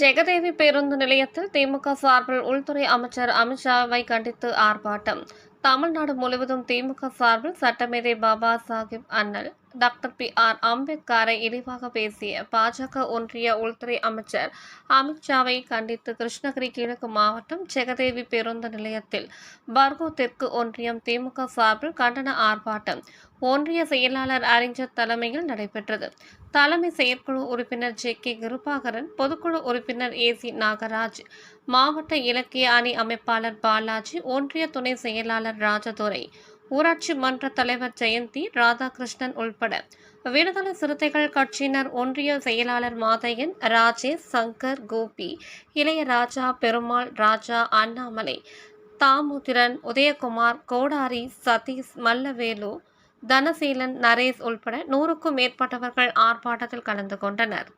ஜெகதேவி பேருந்து நிலையத்தில் திமுக சார்பில் உள்துறை அமைச்சர் அமித்ஷாவை கண்டித்து ஆர்ப்பாட்டம். தமிழ்நாடு முழுவதும் திமுக சார்பில் சட்டமேதை பாபா சாஹிப் அண்ணல் டாக்டர் பி ஆர் அம்பேத்கரை இழிவாக பேசிய பாஜக ஒன்றிய உள்துறை அமைச்சர் அமித்ஷாவை கண்டித்து கிருஷ்ணகிரி கிழக்கு மாவட்டம் ஜெகதேவி பேருந்து நிலையத்தில் பர்கோ தெற்கு ஒன்றியம் திமுக சார்பில் கண்டன ஆர்ப்பாட்டம் ஒன்றிய செயலாளர் அறிஞர் தலைமையில் நடைபெற்றது. தலைமை செயற்குழு உறுப்பினர் ஜே கே கிருபாகரன் பொதுக்குழு உறுப்பினர் ஏ சி நாகராஜ் மாவட்ட இலக்கிய அணி அமைப்பாளர் பாலாஜி ஒன்றிய துணை செயலாளர் ராஜதுரை ஊராட்சி மன்ற தலைவர் ஜெயந்தி ராதாகிருஷ்ணன் உள்பட விடுதலை சிறுத்தைகள் கட்சியினர் ஒன்றிய செயலாளர் மாதையன் ராஜேஷ் சங்கர் கோபி இளையராஜா பெருமாள் ராஜா அண்ணாமலை தாமோதிரன் உதயகுமார் கோடாரி சதீஷ் மல்லவேலு தனசீலன் நரேஷ் உள்பட நூறுக்கும் மேற்பட்டவர்கள் ஆர்ப்பாட்டத்தில் கலந்து கொண்டனர்.